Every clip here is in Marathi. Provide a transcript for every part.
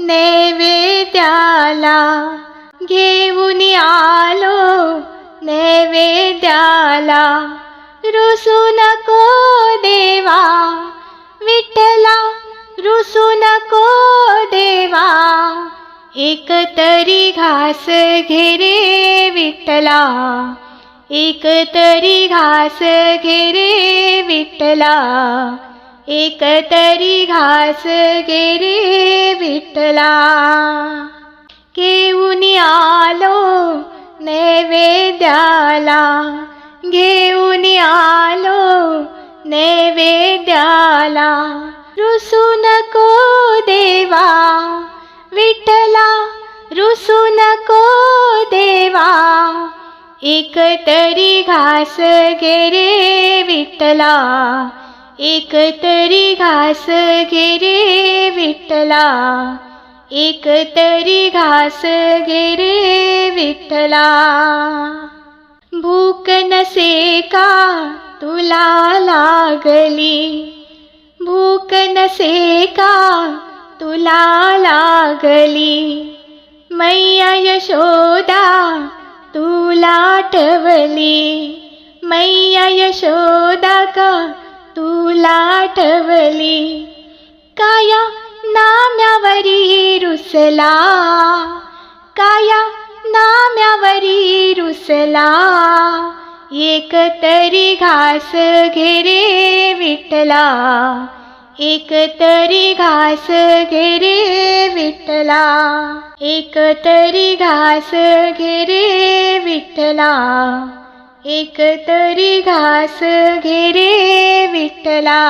नैवेद्याला घेऊन आलो नैवेद्याला. रुसू नको देवा विठ्ठला रुसू नको देवा. एक तरी घास घेरे विठ्ठला एक तरी घास घेरे विठ्ठला. एक तरी घास गेरे विठला घेऊन आलो नैवेद्याला. घेऊन आलो नैवेद्याला. रुसू नको देवा. विठला रुसू नको देवा. एक तरी घास गेरे विठला एक तरी घास घे रे विठ्ठला. एक तरी घास घे रे विठ्ठला. भूक नसे का तुला लागली? भूक नसे का तुला लागली? मैया यशोदा तुला आठवली. मैया यशोदा का आठवली काया नाम्यावरी रुसला काया नाम्यावरी रुसला एक तरी घास घेरे रे एक तरी घास घेरे रे एक तरी घास घेरे विठला. एकतरी एक तरी घास घेरे विठला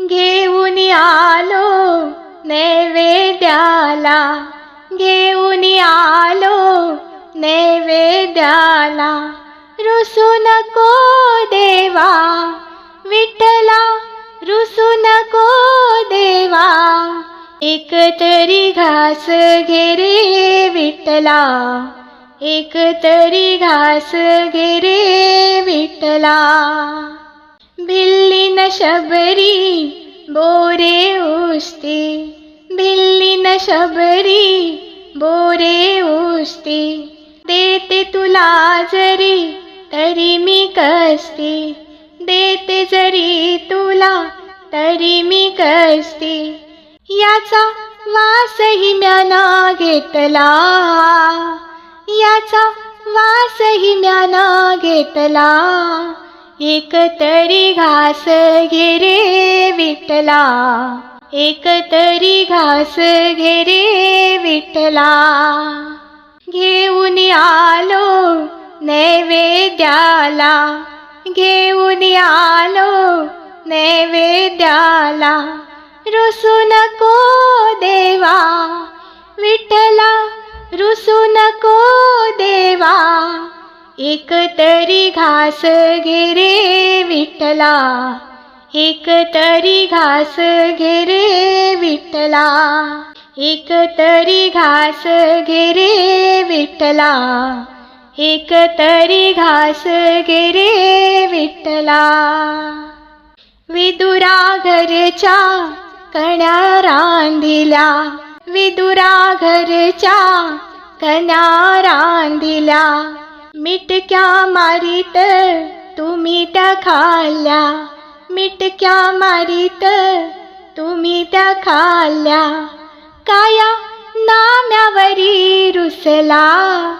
घेऊन आलो नैवेद्याला. घेऊन आलो नैवेद्याला. रुसू नको देवा विठ्ठला रुसू नको देवा. एक तरी घास घेरे विठ्ठला. एक तरी घास गेरे विटला विठ्ठला. भिल्ली न शबरी बोरे उस्ती भिल्ली न शबरी बोरे उस्ती देते तुला जरी तरी मी कसते देते जरी तुला तरी मी कसते याचा वासही म्याना घेतला. याचा वासही म्याना घेतला. एक तरी घास घेरे विटला. एक तरी घास घेरे विटला. घेऊन आलो नैवेद्याला. घेऊन आलो नैवेद्याला. रुसू नको देवा. विठला रुसू देवा. एक तरी घास घेरे विठला एक तरी घास घेरे विठला एक तरी घास घेरे विठला एक तरी घास घेरे विठला विदुरा घरच्या कण्या रांधिल्या. विदुरा घरच्या कण्या रांधिल्या मिटक्या मारीत तुम्ही त्या खाल्ल्या मिटक्या मारीत तुम्ही त्या खाल्ल्या काया नाम्यावरी रुसला.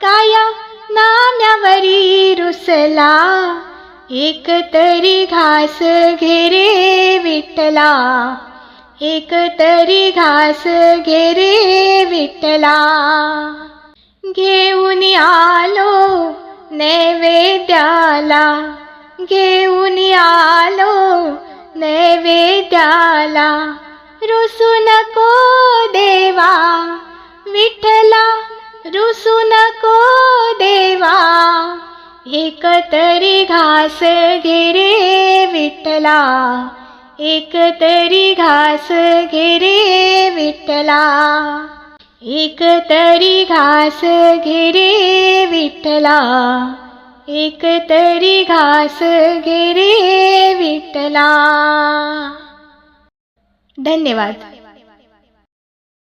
काया नाम्यावरी रुसला. एक तरी घास घेरे विठला. एक तरी घास घेरे विठला. घेऊन आलो नैवेद्याला. घेऊन आलो नैवेद्याला. रुसू नको देवा विठ्ठला रुसू नको देवा. एक तरी घास घेरे विठला विठ्ठला एक तरी घास घेरे विठला विठ्ठला. एक तरी घास घेरे विठला एक तरी घास घेरे विठला धन्यवाद.